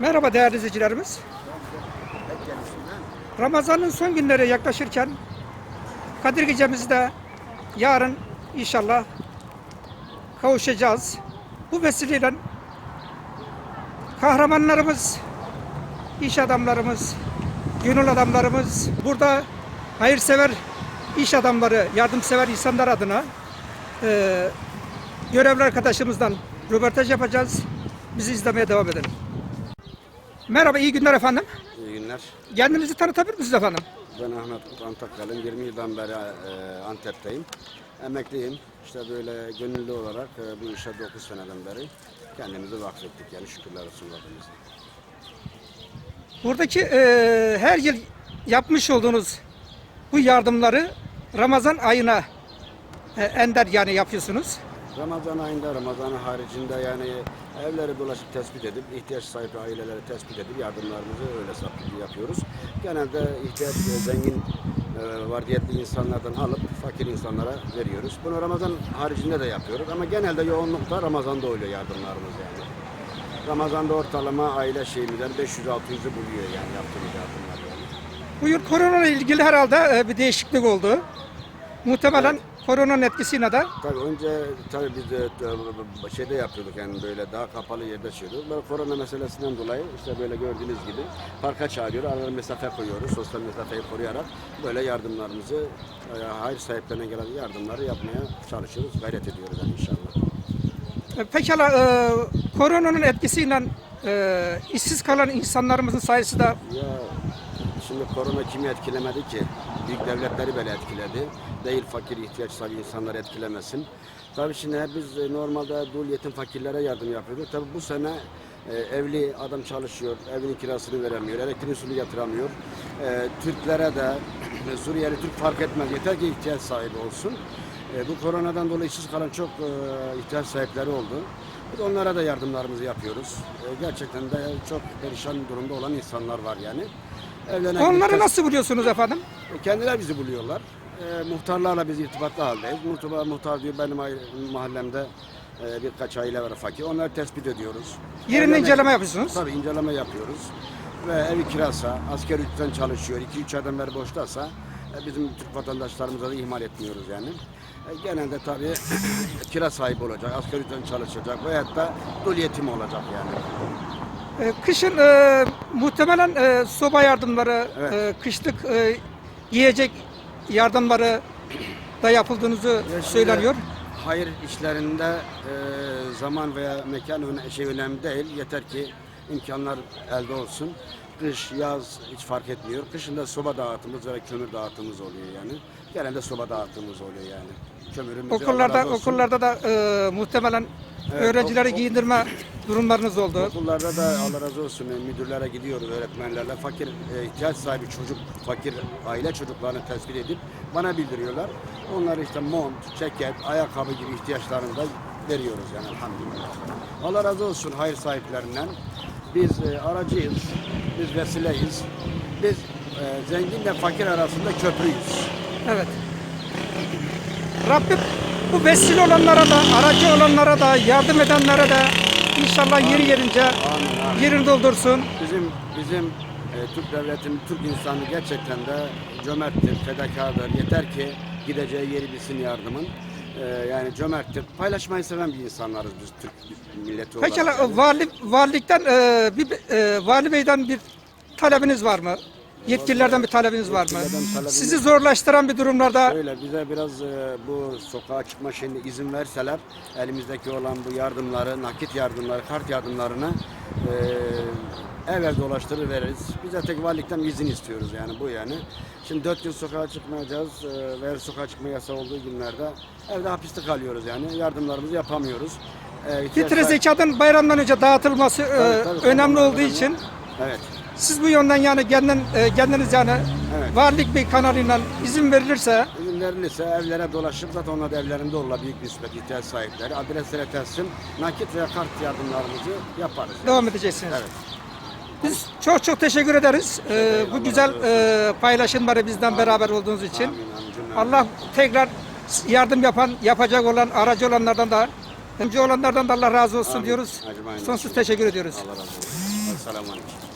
Merhaba değerli izleyicilerimiz. Ramazan'ın son günleri yaklaşırken Kadir Gecemizde yarın inşallah kavuşacağız. Bu vesileyle kahramanlarımız, iş adamlarımız, gönül adamlarımız, burada hayırsever iş adamları, yardımsever insanlar adına eee görevli arkadaşımızdan röportaj yapacağız. Bizi izlemeye devam edelim. Merhaba, iyi günler efendim. İyi günler. Kendinizi tanıtabilir misiniz efendim? Ben Ahmet Kut Antakyalı'm. 20 yıldan beri e, Antep'teyim. Emekliyim. İşte böyle gönüllü olarak e, bu işe 9 seneden beri kendimizi vakfettik. Yani şükürler olsun Rabbimize. Buradaki eee, her yıl yapmış olduğunuz bu yardımları Ramazan ayına e, ender yani yapıyorsunuz. Ramazan ayında, Ramazan haricinde yani evleri dolaşıp tespit edip, ihtiyaç sahibi aileleri tespit edip yardımlarımızı öyle saptı yapıyoruz. Genelde ihtiyaç e, zengin e, vardiyetli insanlardan alıp fakir insanlara veriyoruz. Bunu Ramazan haricinde de yapıyoruz ama genelde yoğunlukta Ramazan'da oluyor yardımlarımız yani. Ramazan'da ortalama aile şeyimizden 500-600'ü buluyor yani yaptığımız yardımlar yani. Bu yıl korona ile ilgili herhalde e, bir değişiklik oldu. Muhtemelen koronanın etkisiyle de Tabii önce tabii biz de e, şeyde yapıyorduk yani böyle daha kapalı yerde çığırıyorduk. Böyle korona meselesinden dolayı işte böyle gördüğünüz gibi parka çağırıyor, aralarına mesafe koyuyoruz. Sosyal mesafeyi koruyarak böyle yardımlarımızı, e, hayır sahiplerine gelen yardımları yapmaya çalışıyoruz, gayret ediyoruz yani inşallah. E, Pekala e, koronanın etkisiyle e, işsiz kalan insanlarımızın sayısı da Ya şimdi korona kimi etkilemedi ki? Büyük devletleri böyle etkiledi. Değil fakir ihtiyaç sahibi insanları etkilemesin. Tabii şimdi biz e, normalde dul yetim fakirlere yardım yapıyorduk. Tabii bu sene e, evli adam çalışıyor, evinin kirasını veremiyor, elektriğini suyunu yatıramıyor. E, Türklere de Suriyeli Türk fark etmez. Yeter ki ihtiyaç sahibi olsun. E, bu koronadan dolayı işsiz kalan çok e, ihtiyaç sahipleri oldu. Biz onlara da yardımlarımızı yapıyoruz. E, gerçekten de çok perişan durumda olan insanlar var yani. Evlenen onları nasıl buluyorsunuz efendim? Kendiler bizi buluyorlar. E, muhtarlarla biz irtibatlı haldeyiz. Muhtar, muhtar diyor benim mahallemde e, birkaç aile var fakir. Onları tespit ediyoruz. Yerinde Evlenen- inceleme yapıyorsunuz. Tabii inceleme yapıyoruz. Ve evi kirasa, asker ücretten çalışıyor, 2-3 aydan beri boştaysa e, bizim Türk vatandaşlarımıza da ihmal etmiyoruz yani. E, genelde tabii kira sahibi olacak, asker ücretten çalışacak veyahut da dul yetim olacak yani. E, Kışın e, muhtemelen e, soba yardımları, Evet. e, kışlık e, yiyecek yardımları da yapıldığınızı Ya söyleniyor. Hayır işlerinde e, zaman veya mekan öne, şey önemli değil. Yeter ki imkanlar elde olsun. Kış, yaz hiç fark etmiyor. Kışında soba dağıtımımız ve kömür dağıtımımız oluyor yani. Genelde soba dağıtımımız oluyor yani. Kömürümüzü Allah Okullarda okullarda da e, muhtemelen Evet, öğrencileri ok- ok- giyindirme durumlarınız oldu. Okullarda da Allah razı olsun e, müdürlere gidiyoruz öğretmenlerle. Fakir e, ihtiyaç sahibi çocuk, fakir aile çocuklarını tespit edip bana bildiriyorlar. Onları işte mont, ceket, ayakkabı gibi ihtiyaçlarını da veriyoruz yani elhamdülillah. Allah razı olsun hayır sahiplerinden. Biz e, aracıyız, biz vesileyiz. Biz e, zenginle fakir arasında köprüyüz. Evet. Rabbim bu vesile olanlara da, aracı olanlara da, yardım edenlere de inşallah yeri gelince yerini doldursun. Bizim bizim e, Türk devletinin Türk insanı gerçekten de cömerttir, fedakardır. Yeter ki gideceği yeri bilsin yardımın. E, yani cömerttir. Paylaşmayı seven bir insanlarız biz Türk milleti olarak. Pekala vali, valilikten e, bir e, vali beyden bir talebiniz var mı? Yetkililerden bir talebiniz var mı? Talebimiz- Sizi zorlaştıran bir durumlarda Öyle bize biraz e, bu sokağa çıkma şeyine izin verseler elimizdeki olan bu yardımları, nakit yardımları, kart yardımlarını e, ev ev dolaştırır veririz. Biz de tek valilikten izin istiyoruz yani bu yani. Şimdi dört gün sokağa çıkmayacağız e, ve sokağa çıkma yasağı olduğu günlerde evde hapiste kalıyoruz yani. Yardımlarımızı yapamıyoruz. E, ihtiyaç fitre zekatın bayramdan önce dağıtılması e, Tabii, tabii, önemli tabii, olduğu için Evet. Siz bu yönden yani kendin, e, kendiniz yani Evet. valilik bir kanalıyla izin verilirse İzin verilirse evlere dolaşıp zaten onlar da evlerinde olurlar büyük nispet ihtiyaç sahipleri. Adreslere teslim nakit veya kart yardımlarımızı yaparız. devam edeceksiniz. Evet. Biz çok çok teşekkür ederiz. Ee, bu güzel e, paylaşımları bizden beraber olduğunuz için. Amin, amin. Allah tekrar yardım yapan, yapacak olan, aracı olanlardan da, önce olanlardan da Allah razı olsun diyoruz. Ecmaîn Sonsuz olsun. teşekkür ediyoruz. Allah razı olsun. Selamun Aleyküm.